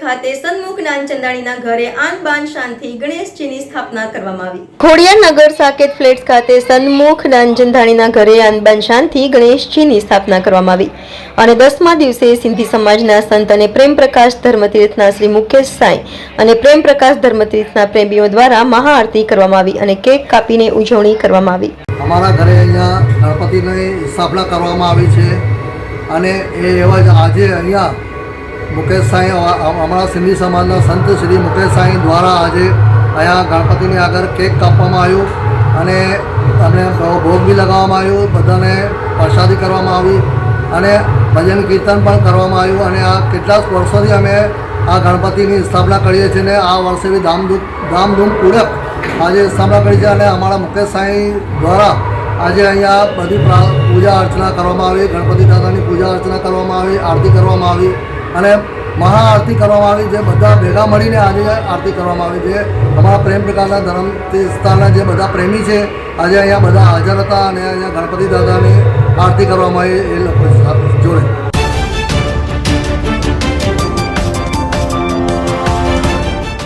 ખાતે સન્મુખ નાનચંદાણીના ઘરે આન બાન શાંતિ ગણેશજીની સ્થાપના કરવામાં આવી. ખોડિયાર નગર સાકેત ફ્લેટ્સ ખાતે સન્મુખ નાનચંદાણીના ઘરે આનબાન શાંતિ ગણેશજીની સ્થાપના કરવામાં આવી. અને દસમા દિવસે સિંધી સમાજના સંત અને પ્રેમ પ્રકાશ ધર્મતીર્થના શ્રી મુકેશ સાંઈ અને પ્રેમ પ્રકાશ ધર્મતીર્થના પ્રેમીઓ દ્વારા મહાઆરતી કરવામાં આવી અને કેક કાપીને ઉજવણી કરવામાં આવી. અમારા ઘરે અહીંયા ગણપતિની સ્થાપના કરવામાં આવી છે. અને એ એવા જ આજે અહીંયા મુકેશ સાંઈ અમારા સિંધી સમાજના સંત શ્રી મુકેશ સાંઈ દ્વારા આજે અહીંયા ગણપતિની આગળ કેક કાપવામાં આવ્યું અને અમને ભોગ બી લગાવવામાં આવ્યો, બધાને પ્રસાદી કરવામાં આવી અને ભજન કીર્તન પણ કરવામાં આવ્યું અને આ કેટલાક વર્ષોથી અમે આ ગણપતિની સ્થાપના કરીએ છીએ અને આ વર્ષે બી ધામધૂમ ધામધૂમપૂર્વક આજે સ્થાપના કરી છે અને અમારા મુકેશ સાંઈ દ્વારા આજે અહીંયા બધી પૂજા અર્ચના કરવામાં આવી, ગણપતિ દાદાની પૂજા અર્ચના કરવામાં આવી, આરતી કરવામાં આવી અને મહાઆરતી કરવામાં આવી જે બધા ભેગા મળીને આજે આરતી કરવામાં આવી છે અમારા પ્રેમ પ્રકારના ધર્મ વિસ્તારના જે બધા પ્રેમી છે, આજે અહીંયા બધા હાજર હતા અને અહીંયા ગણપતિ દાદાની આરતી કરવામાં આવી એ લોકો છે.